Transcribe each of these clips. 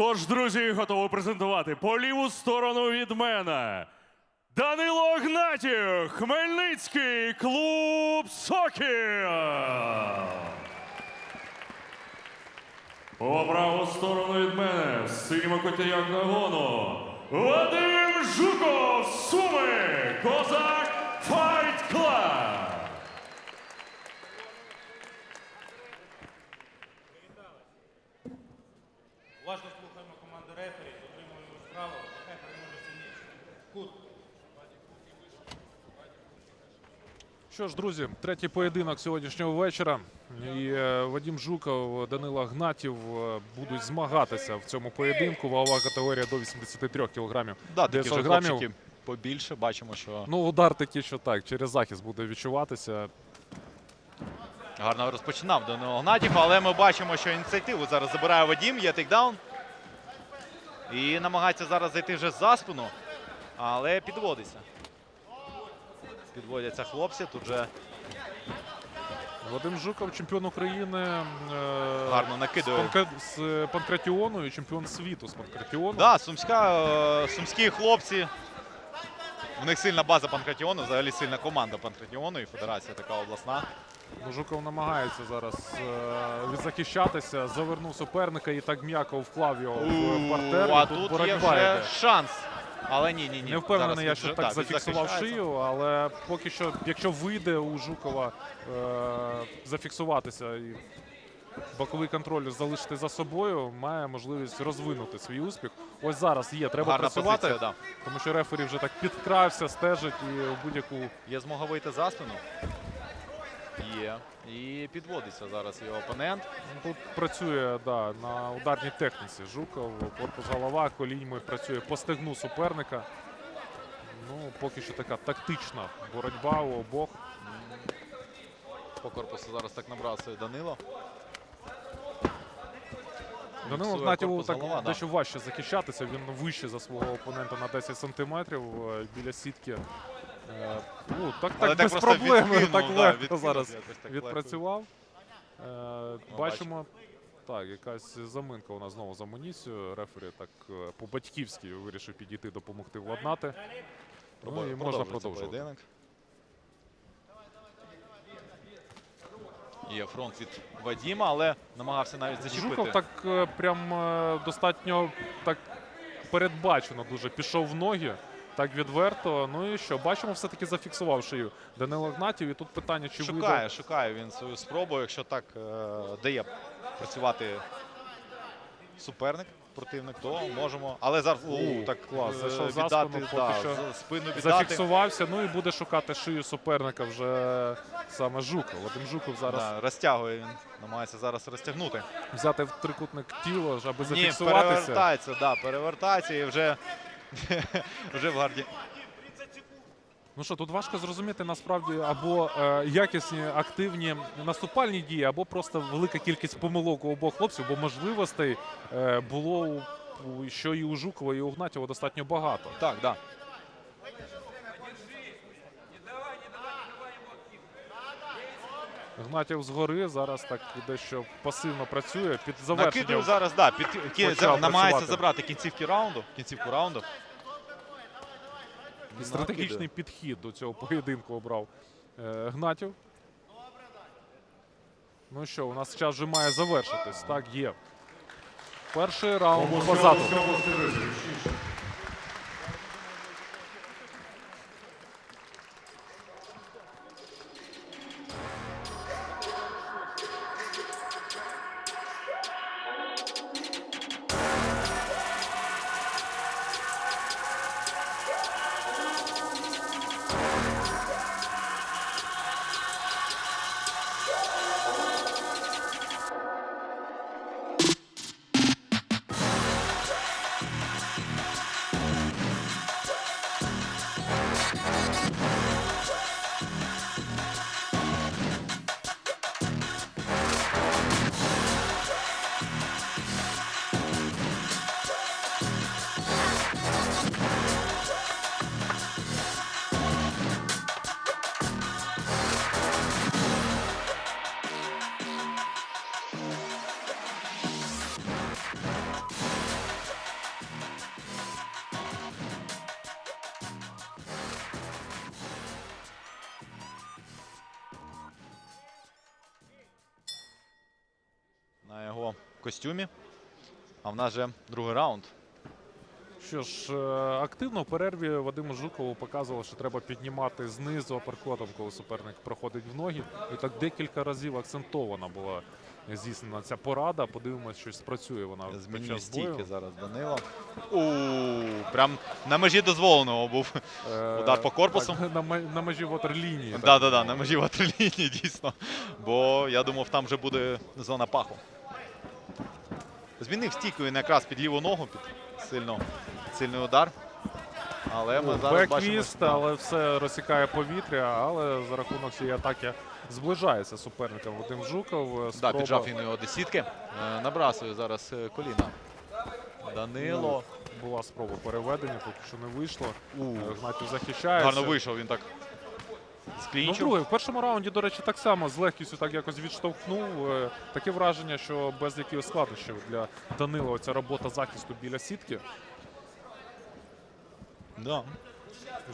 Тож, друзі, готовий презентувати по ліву сторону від мене. Данило Гнатів, Хмельницький клуб Сокіл. По праву сторону від мене, в синьому коті як нагону, Вадим Жуков, Суми, Козак Файт Клаб. Рефері, дотримуємо нехай переможе сильніше. Кут. Що ж, друзі, третій поєдинок сьогоднішнього вечора. І е, Вадим Жуков, Данила Гнатів е, будуть змагатися в цьому поєдинку. Вагова категорія до 83 кілограмів. Да, такі вже грамів. хлопчики побільше. Бачимо, що Ну, удар такий, що так, через захист буде відчуватися. гарно розпочинав Данило Гнатів, але ми бачимо, що ініціативу зараз забирає Вадім, є тейкдаун. І намагається зараз зайти вже за спину, але підводиться. Підводяться хлопці. Тут же Вадим Жуков, чемпіон України е, гарно з, панкратіону і чемпіон світу з панкратіону. Да, сумська, е, сумські хлопці. У них сильна база Панкратіону, взагалі сильна команда Панкратіону і федерація така обласна. Ну, Жуков намагається зараз е, відзахищатися, завернув суперника і так м'яко вклав його в партер. а і тут є вже шанс. Але ні, ні, ні. Не впевнений, Зараз я що так зафіксував шию, але поки що, якщо вийде у Жукова е, зафіксуватися і боковий контроль залишити за собою, має можливість розвинути свій успіх. Ось зараз є, треба Гарна працювати, позиція, да. тому що рефері вже так підкрався, стежить і будь-яку Є змога вийти за спину. Є. І підводиться зараз його опонент. Тут працює да, на ударній техніці. Жуков, корпус голова, коліньми працює по стегну суперника. Ну, поки що така тактична боротьба у обох. По корпусу зараз так набрався Данило. Данило Гнатєву так голова, да. важче захищатися. Він вище за свого опонента на 10 сантиметрів е, біля сітки. Е, Ну, так, так без проблем, так легко зараз так відпрацював. Е, Бачимо, так, якась заминка у нас знову з амуніцією. Рефері так е, по-батьківськи вирішив підійти допомогти владнати. Ну, і можна продовжувати. Є фронт від Вадіма, але намагався навіть зачепити. Жуков так прям достатньо так передбачено дуже пішов в ноги. Так відверто. Ну і що, бачимо, все-таки зафіксував шию Данило Гнатів. І тут питання, чи шукає, вийде. шукає він свою спробу, якщо так е, дає працювати суперник, противник, то можемо. Але зараз у, так клас, е, зайшов за спину, да, що спину віддати. Зафіксувався, ну і буде шукати шию суперника вже саме Жуков. Вадим Жуков зараз Да, розтягує він, намагається зараз розтягнути. взяти в трикутник тіло, аби Ні, перевертається, да, перевертається і вже, вже в гарді. Ну що, тут важко зрозуміти насправді або е, якісні активні наступальні дії, або просто велика кількість помилок у обох хлопців, бо можливостей е, було що і у Жукова, і у Гнатєва достатньо багато. Так, да. Гнатєв згори зараз так дещо пасивно працює під завершення. Накидує зараз, да, під, намагається працювати. забрати кінцівки раунду, кінцівку раунду. І Стратегічний підхід до цього поєдинку обрав е, Гнатів. Ну що, у нас час вже має завершитись. Так, є. Перший раунд позаду. Костюмі. А в нас же другий раунд. Що ж, е, активно в перерві Вадиму Жукову показувало, що треба піднімати знизу аперкотом, коли суперник проходить в ноги. І так декілька разів акцентована була здійснена ця порада. Подивимось, що спрацює вона Змінює стійки зараз Данило. У прям на межі дозволеного був. Е, Удар по корпусу. Так, на, межі ватерлінії. так. Так, да, на межі ватерлінії, дійсно. Бо я думав, там вже буде зона паху. Змінив стійку він якраз під ліву ногу, під сильно, сильний удар. Але ми Ну, зараз бачимо. Беквіст, да, але все розсікає повітря, але за рахунок цієї атаки зближається суперником Вадим Жуков. Е, Да, піджав він його до сітки. Е, Набрасує зараз е, коліна. Данило. Була спроба переведення, поки що не вийшло. Гнатів захищається. гарно вийшов він так. Ну, друге, в першому раунді, до речі, так само з легкістю так якось відштовхнув. Е, Таке враження, що без якихось складнощів для Данила ця робота захисту біля сітки. Да.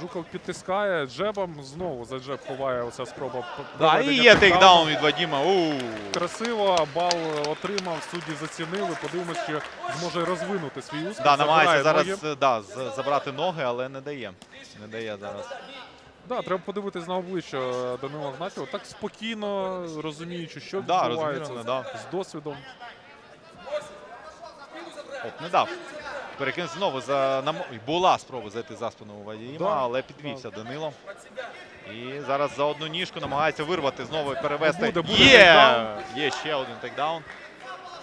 Жуков підтискає джебом, знову за джеб ховає оця спроба. Да, і є тейкдаун від Вадима. У. Красиво, бал отримав, судді зацінили. Подивимось, чи зможе розвинути свій успіх. Да, намагається зараз ноги. да, забрати ноги, але не дає. Не дає зараз. Да, треба подивитись на обличчя Данила Гнатєва. Так спокійно, розуміючи, що Да, відбувається да. з досвідом. Оп, не дав. Перекинув знову за нам... Була спроба зайти за спину у Вадима, Да, але підвівся Данило. І зараз за одну ніжку намагається вирвати знову і перевести. Буде, буде Є! тейкдаун. Є ще один тейкдаун.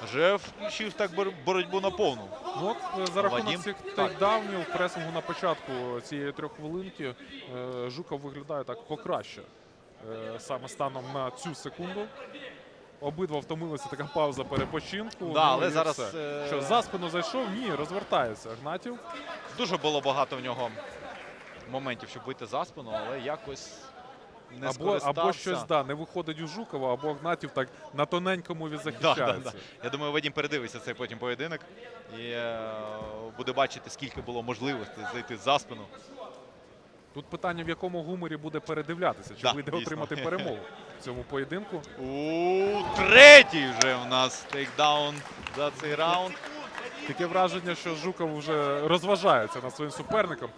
Вже включив так боротьбу на повну. Ну, от е, за рахунок Вадим. цих тейкдаунів, пресингу на початку цієї трьоххвилинки е, Жуков виглядає так покраще. Е, Саме станом на цю секунду. Обидва втомилися, така пауза перепочинку. Да, але зараз, все. Що, за спину зайшов? Ні, розвертається Гнатів. Дуже було багато в нього моментів, щоб вийти за спину, але якось не Або, або щось да, не виходить у Жукова, або Гнатів так на тоненькому Да, відзахищається. да, да. Я думаю, Вадим передивиться цей потім поєдинок і е, буде бачити, скільки було можливостей зайти за спину. Тут питання, в якому гуморі буде передивлятися, чи Да, вийде дійсно. отримати перемогу в цьому поєдинку. У третій вже у нас тейкдаун за цей раунд. Таке враження, що Жуков вже розважається над своїм суперником.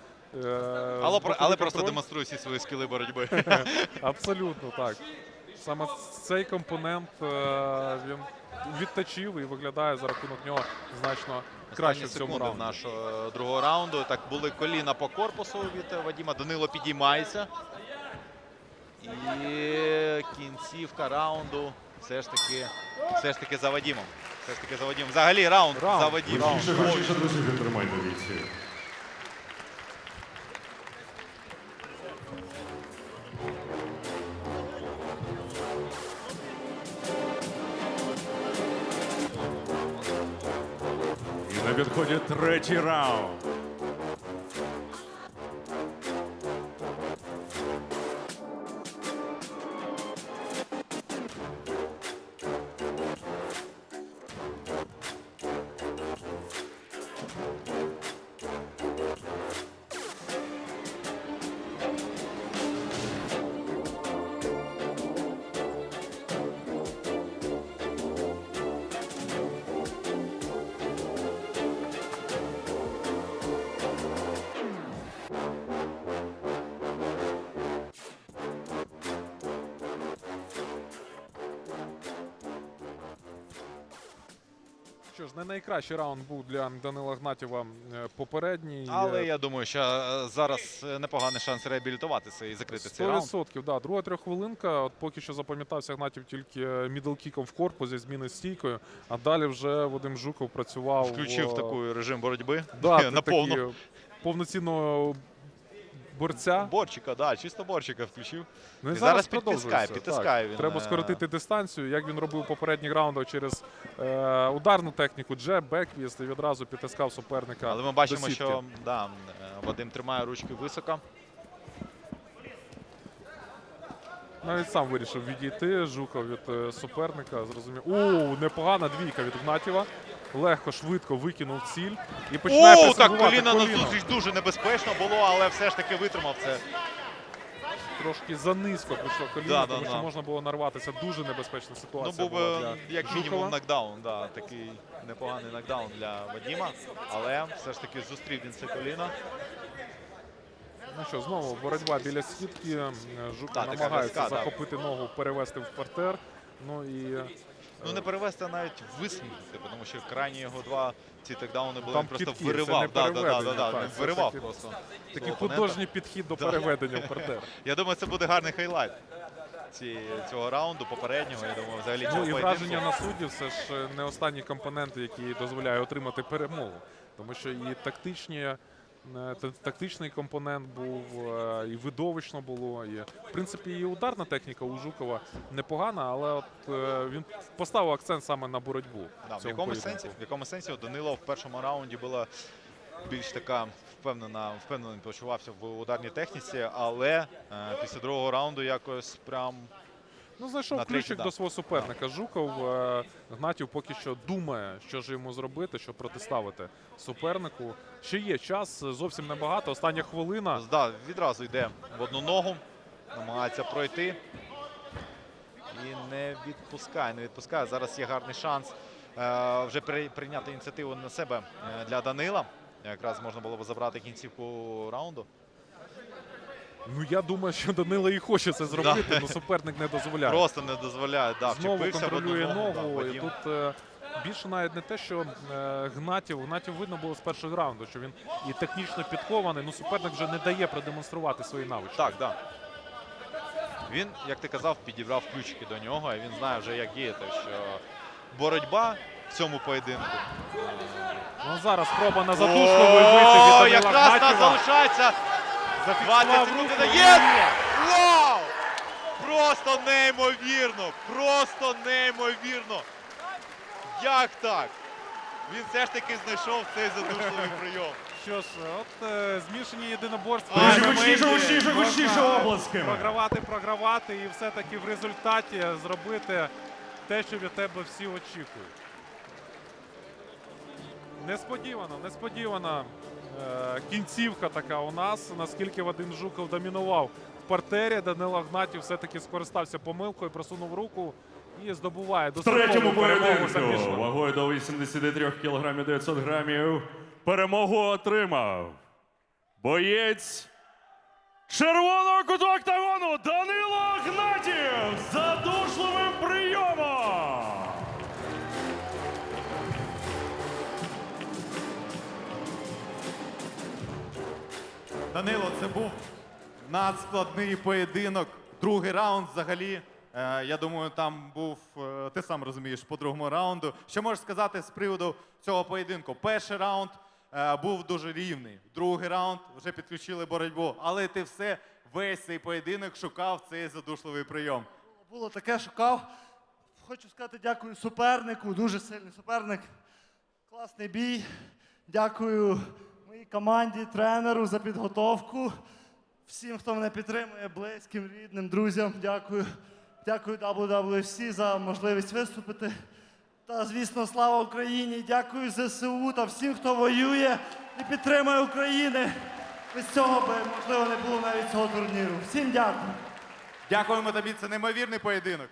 Е, Але, але просто демонструє всі свої скіли боротьби. Абсолютно так. Саме цей компонент е, він відточив і виглядає за рахунок нього значно краще Останні в цьому раунді. нашого е, другого раунду. Так були коліна по корпусу від Вадима. Данило підіймається. І кінцівка раунду все ж таки, все ж таки за Вадимом. Все ж таки за Вадимом. Взагалі раунд, Раунд, за гучніше, друзі, підтримайте бійців. На підході третій раунд. Що ж, не найкращий раунд був для Данила Гнатєва е, попередній. Але Е, я думаю, що е, зараз непоганий шанс реабілітуватися і закрити цей раунд. 100%, да. Друга трьоххвилинка. От поки що запам'ятався Гнатів тільки мідлкіком в корпус зі зміни стійкою, а далі вже Вадим Жуков працював. Включив такий режим боротьби да, на повну. повноцінного борця. Борчика, да, чисто борчика включив. Ну І зараз підтискає, підтискає Так. він, Треба е, скоротити дистанцію, як він робив попередніх раундах через е, ударну техніку, джеб, беквіст і відразу підтискав суперника. Але ми до бачимо, сітки. що да, е, Вадим тримає ручки високо. Навіть сам вирішив відійти. Жуков від е, суперника. Зрозумів. У, непогана двійка від Гнатєва. Легко, швидко викинув ціль і починає О, так коліна на зустріч дуже небезпечно було, але все ж таки витримав це. трошки занизько прийшло коліно, Да, да, тому що да. можна було нарватися. Дуже небезпечна Ну, ситуація був була для як мінімум нокдаун, да, такий непоганий нокдаун для Вадіма, але все ж таки зустрів він це коліно. Ну що, знову боротьба біля сітки. Е, Жук Так, намагається да. захопити ногу, перевести в партер. Ну і е, Ну не перевести, а навіть висміяти, тому що крайні його два ці текдауни були Там він просто це виривав. не Да, да, да, да, да, так, він це виривав таки- просто. такий свого художній підхід до переведення в партер. Я думаю, це буде гарний хайлайт ці, цього раунду, попереднього. Я думаю, взагалі Ну і поєдинку. враження на суддів це ж е, не останні компоненти, які дозволяють отримати перемогу. Тому що і тактичні, та- тактичний компонент був, е, і видовищно було. І, в принципі, і ударна техніка у Жукова непогана, але от е, він поставив акцент саме на боротьбу. Да, в якому сенсі? В якому сенсі Данило в першому раунді була більш така впевнена, впевнено почувався в ударній техніці, але е, після другого раунду якось прям Ну, знайшов На ключик до свого суперника. Жуков е, Гнатів поки що думає, що ж йому зробити, щоб протиставити супернику. Ще є час, зовсім небагато. Остання хвилина. да, відразу йде в одну ногу, намагається пройти. І не відпускає, не відпускає. Зараз є гарний шанс е, вже при- прийняти ініціативу на себе е, для Данила. Якраз можна було б забрати кінцівку раунду. Ну я думаю, що Данило і хоче це зробити, але суперник не дозволяє. Просто не дозволяє. Да, Знову вчепився в одну контролює ногу. да, і Вадим. тут е, більше навіть не те, що е, Гнатів. Гнатів видно було з першого раунду, що він і технічно підкований. Ну суперник вже не дає продемонструвати свої навички. Так, так. Він, як ти казав, підібрав ключики до нього, і він знає вже, як діяти. Що боротьба в цьому поєдинку. Ну зараз спроба на задушковий вийти від О, Данила якраз нас Гнатєва. залишається Зафіксував 20 секунд. руку. Є! Вау! Просто неймовірно! Просто неймовірно! Як так? Він все ж таки знайшов цей задушливий прийом. Що ж, от е, змішані єдиноборства. Гучніше, ММА. гучніше, гучніше Можна обласками. Програвати, програвати і все-таки в результаті зробити те, що від тебе всі очікують. Несподівано, несподівана е, кінцівка така у нас. Наскільки Вадим Жуков домінував в партері, Данило Гнатів все-таки скористався помилкою, просунув руку і здобуває дострокову третьому поєдинку вагою до 83 кг 900 грамів. Перемогу отримав боєць червоного куту октагону Данило Гнатів. З задушливим Данило, це був надскладний поєдинок. Другий раунд взагалі. е, я думаю, там був, е, ти сам розумієш, по другому раунду. Що можеш сказати з приводу цього поєдинку? Перший раунд е, був дуже рівний. Другий раунд вже підключили боротьбу. Але ти все, весь цей поєдинок шукав цей задушливий прийом. Було таке, шукав. Хочу сказати дякую супернику, дуже сильний суперник. Класний бій. Дякую моїй команді, тренеру за підготовку. Всім, хто мене підтримує, близьким, рідним, друзям. Дякую. Дякую WWFC за можливість виступити. Та, звісно, слава Україні! Дякую ЗСУ та всім, хто воює і підтримує Україну. Без цього би, можливо, не було навіть цього турніру. Всім дякую. Дякуємо тобі, це неймовірний поєдинок.